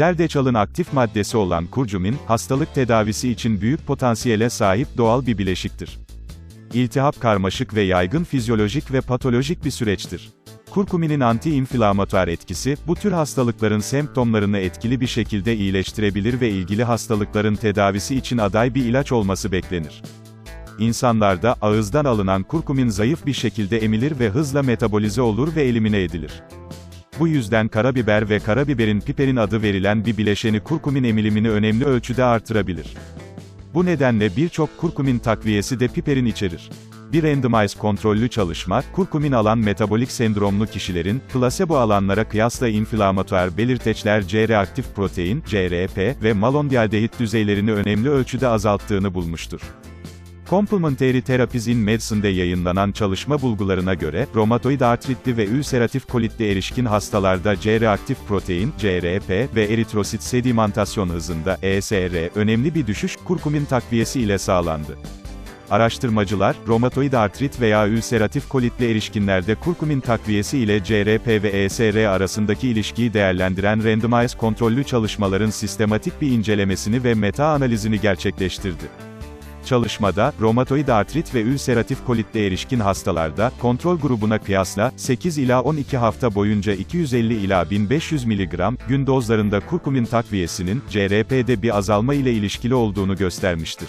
Zerdeçalın aktif maddesi olan kurcumin, hastalık tedavisi için büyük potansiyele sahip doğal bir bileşiktir. İltihap karmaşık ve yaygın fizyolojik ve patolojik bir süreçtir. Kurkuminin anti-inflamatuar etkisi, bu tür hastalıkların semptomlarını etkili bir şekilde iyileştirebilir ve ilgili hastalıkların tedavisi için aday bir ilaç olması beklenir. İnsanlarda, ağızdan alınan kurkumin zayıf bir şekilde emilir ve hızla metabolize olur ve elimine edilir. Bu yüzden karabiber ve karabiberin piperin adı verilen bir bileşeni kurkumin emilimini önemli ölçüde artırabilir. Bu nedenle birçok kurkumin takviyesi de piperin içerir. Bir randomized kontrollü çalışma, kurkumin alan metabolik sendromlu kişilerin, plasebo alanlara kıyasla inflamatuar belirteçler C-reaktif protein, CRP ve malondialdehit düzeylerini önemli ölçüde azalttığını bulmuştur. Complementary Therapies in Medicine'de yayınlanan çalışma bulgularına göre, romatoid artritli ve ülseratif kolitli erişkin hastalarda C-reaktif protein, CRP ve eritrosit sedimentasyon hızında, ESR, önemli bir düşüş, kurkumin takviyesi ile sağlandı. Araştırmacılar, romatoid artrit veya ülseratif kolitli erişkinlerde kurkumin takviyesi ile CRP ve ESR arasındaki ilişkiyi değerlendiren randomized kontrollü çalışmaların sistematik bir incelemesini ve meta-analizini gerçekleştirdi. Çalışmada, romatoid artrit ve ülseratif kolitli erişkin hastalarda, kontrol grubuna kıyasla, 8 ila 12 hafta boyunca 250 ila 1500 mg, gün dozlarında kurkumin takviyesinin, CRP'de bir azalma ile ilişkili olduğunu göstermiştir.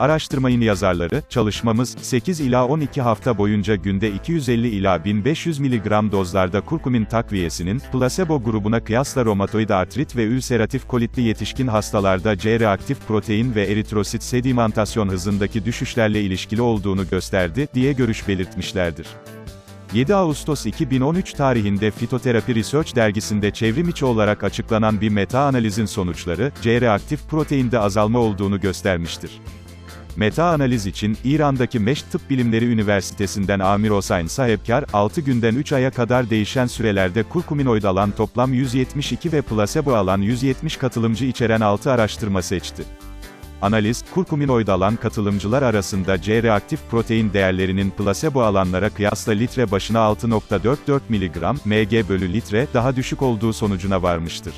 Araştırmayın yazarları, çalışmamız, 8 ila 12 hafta boyunca günde 250 ila 1500 mg dozlarda kurkumin takviyesinin, plasebo grubuna kıyasla romatoid artrit ve ülseratif kolitli yetişkin hastalarda C-reaktif protein ve eritrosit sedimentasyon hızındaki düşüşlerle ilişkili olduğunu gösterdi, diye görüş belirtmişlerdir. 7 Ağustos 2013 tarihinde Fitoterapi Research dergisinde çevrimiçi olarak açıklanan bir meta-analizin sonuçları, C-reaktif proteinde azalma olduğunu göstermiştir. Meta-analiz için, İran'daki Meşt Tıp Bilimleri Üniversitesi'nden Amir Hosayn Sahepkar, 6 günden 3 aya kadar değişen sürelerde kurkuminoid alan toplam 172 ve plasebo alan 170 katılımcı içeren 6 araştırma seçti. Analiz, kurkuminoid alan katılımcılar arasında C-reaktif protein değerlerinin plasebo alanlara kıyasla litre başına 6.44 mg, mg bölü litre, daha düşük olduğu sonucuna varmıştır.